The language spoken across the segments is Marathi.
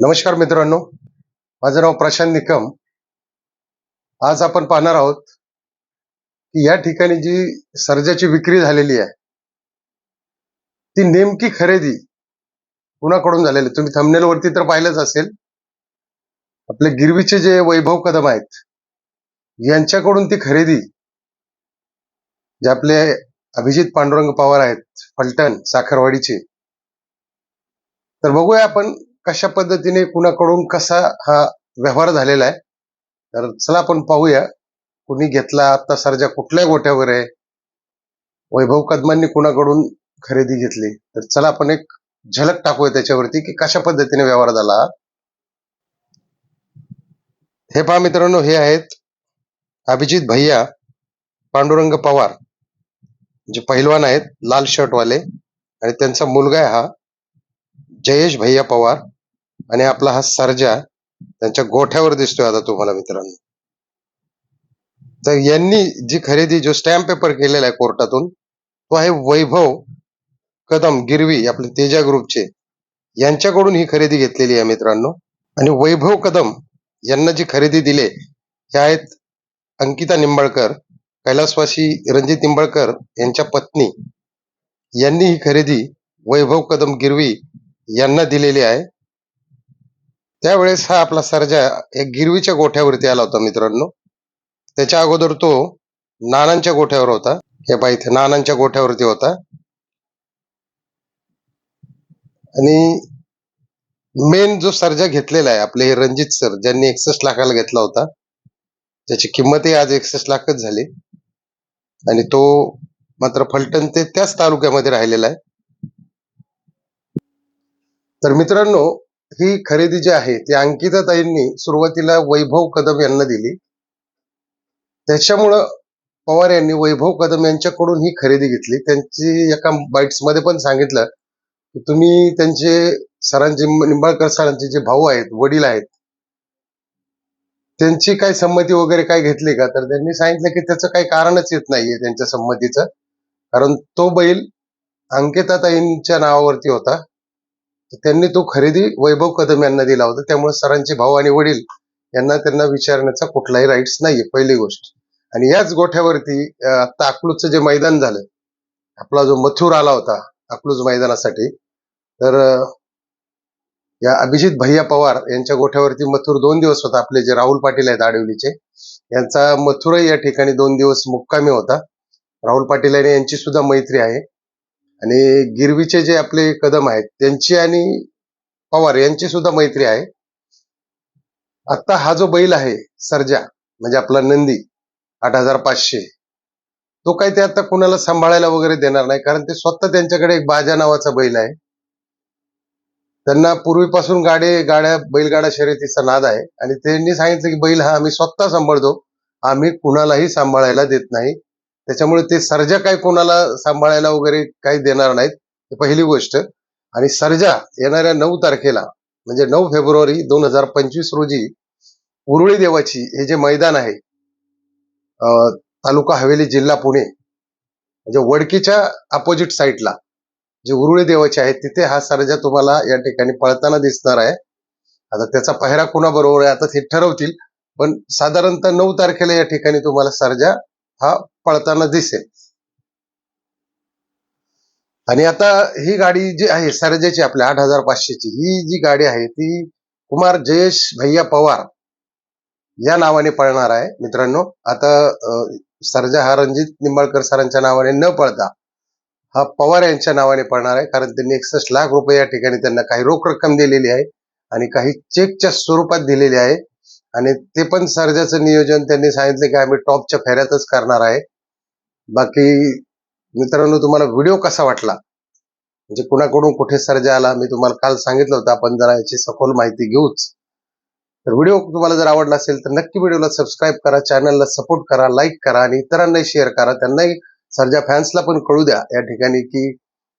नमस्कार मित्रांनो. माझं नाव प्रशांत निकम. आज आपण पाहणार आहोत की या ठिकाणी जी सर्जाची विक्री झालेली आहे ती नेमकी खरेदी कुणाकडून झालेली तुम्ही thumbnail वरती तर पाहिलंच असेल. आपले गिरवीचे जे वैभव कदम आहेत यांच्याकडून ती खरेदी जे आपले अभिजित पांडुरंग पवार आहेत फलटण साखरवाडीचे. तर बघूया आपण कशा पद्धतीने कुणाकडून कसा हा व्यवहार झालेला आहे. तर चला आपण पाहूया. कुणी घेतला आता सरजा कुठल्या गोठ्यावर आहे? वैभव कदमांनी कुणाकडून खरेदी घेतली? तर चला आपण एक झलक टाकूया त्याच्यावरती की कशा पद्धतीने व्यवहार झाला हे. पहा मित्रांनो हे आहेत अभिजित भैया पांडुरंग पवार जे पहिलवान आहेत लाल शर्ट वाले आणि त्यांचा मुलगा आहे हा जयेश भैया पवार. आणि आपला हा सर्जा त्यांच्या गोठ्यावर दिसतोय आता तुम्हाला मित्रांनो. तर यांनी जी खरेदी जो स्टॅम्प पेपर केलेला आहे कोर्टातून तो आहे वैभव कदम गिरवी आपले तेजा ग्रुपचे यांच्याकडून ही खरेदी घेतलेली आहे मित्रांनो. आणि वैभव कदम यांना जी खरेदी दिले हे आहेत अंकिता निंबाळकर कैलासवासी रणजित निंबाळकर यांच्या पत्नी. यांनी ही खरेदी वैभव कदम गिरवी यांना दिलेली आहे. त्यावेळेस हा आपला सर्जा एक गिरवीच्या गोठ्यावरती आला होता मित्रांनो. त्याच्या अगोदर तो नानांच्या गोठ्यावर होता. हे पहा इथे नानांच्या गोठ्यावरती होता. आणि मेन जो सर्जा घेतलेला आहे आपले हे रणजित सर ज्यांनी एकसष्ट लाखाला घेतला होता. त्याची किंमतही आज एकसष्ट लाखच झाली. आणि तो मात्र फलटण ते त्याच तालुक्यामध्ये राहिलेला आहे. तर मित्रांनो ही खरेदी जी आहे ती अंकिता ताईंनी सुरुवातीला वैभव कदम यांना दिली. त्याच्यामुळं पवार यांनी वैभव कदम यांच्याकडून ही खरेदी घेतली. त्यांची एका बाईट्समध्ये पण सांगितलं की तुम्ही त्यांचे सरांचे निंबाळकर सरांचे जे भाऊ आहेत वडील आहेत त्यांची काय संमती वगैरे काय घेतली का? तर त्यांनी सांगितलं की त्याचं काही कारणच येत नाहीये त्यांच्या संमतीचं. कारण तो बैल अंकिताताईंच्या नावावरती होता. त्यांनी तो खरेदी वैभव कदम यांना दिला होता. त्यामुळे सरांचे भाऊ आणि वडील यांना त्यांना विचारण्याचा कुठलाही राईट्स नाहीये पहिली गोष्ट. आणि याच गोठ्यावरती आता अकलूजचं जे मैदान झालं आपला जो मथुर आला होता अकलूज मैदानासाठी तर या अभिजित भैया पवार यांच्या गोठ्यावरती मथुर दोन दिवस होता. आपले जे राहुल पाटील आहेत आडवलीचे यांचा मथुरही या ठिकाणी दोन दिवस मुक्कामी होता. राहुल पाटील आणि यांची सुद्धा मैत्री आहे. आणि गिरवीचे जे आपले कदम आहेत त्यांची आणि पवार यांची सुद्धा मैत्री आहे. आता हा जो बैल आहे सर्जा म्हणजे आपला नंदी आठ हजार पाचशे तो काही ते आता कुणाला सांभाळायला वगैरे देणार नाही कारण ते स्वतः त्यांच्याकडे एक बाजा नावाचा बैल आहे. त्यांना पूर्वीपासून गाडी गाड्या बैलगाडा शर्यतीचा नाद आहे. आणि त्यांनी सांगितलं की बैल हा आम्ही स्वतः सांभाळतो. आम्ही कुणालाही सांभाळायला देत नाही. त्याच्यामुळे ते सर्जा काय कोणाला सांभाळायला वगैरे काही देणार नाहीत. ही पहिली गोष्ट. आणि सर्जा येणाऱ्या नऊ तारखेला म्हणजे नऊ फेब्रुवारी दोन हजार पंचवीस रोजी उरुळी देवाची हे जे मैदान आहे तालुका हवेली जिल्हा पुणे म्हणजे वडकीच्या अपोजिट साईडला जे उरुळी देवाचे आहेत तिथे हा सर्जा तुम्हाला या ठिकाणी पळताना दिसणार आहे. आता त्याचा पहिरा कुणाबरोबर आहे आता ते ठरवतील. पण साधारणतः नऊ तारखेला या ठिकाणी तुम्हाला सर्जा हा पळताना दिसेल. आणि आता ही गाडी जी आहे सरजेची आपल्या आठ हजार पाचशेची ही जी गाडी आहे ती कुमार जयेश भैया पवार या नावाने पळणार आहे. मित्रांनो आता सरजा सर्जा हा रणजित निंबाळकर सरांच्या नावाने न पळता हा पवार यांच्या नावाने पळणार आहे. कारण त्यांनी एकसष्ट लाख रुपये या ठिकाणी त्यांना काही रोख रक्कम दिलेली आहे आणि काही चेकच्या स्वरूपात दिलेली आहे. आणि ते पण सर्जाचं नियोजन त्यांनी सांगितले की आम्ही टॉपच्या फेऱ्यातच करणार आहे. बाकी मित्रांनो तुम्हाला व्हिडिओ कसा वाटला? म्हणजे कुणाकडून कुठे सर्जा आला? मी तुम्हाला काल सांगितलं होतं आपण जरा याची सखोल माहिती घेऊच. तर व्हिडिओ तुम्हाला जर आवडला असेल तर नक्की व्हिडिओला सबस्क्राईब करा चॅनलला सपोर्ट करा लाईक करा आणि इतरांनाही शेअर करा. त्यांनाही सर्जा फॅन्सला पण कळू द्या या ठिकाणी की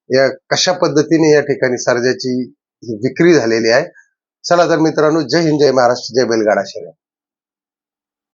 या कशा पद्धतीने या ठिकाणी सर्जाची विक्री झालेली आहे. चला तर मित्रांनो जय हिंद जय महाराष्ट्र जय बैलगाडा शर्यत.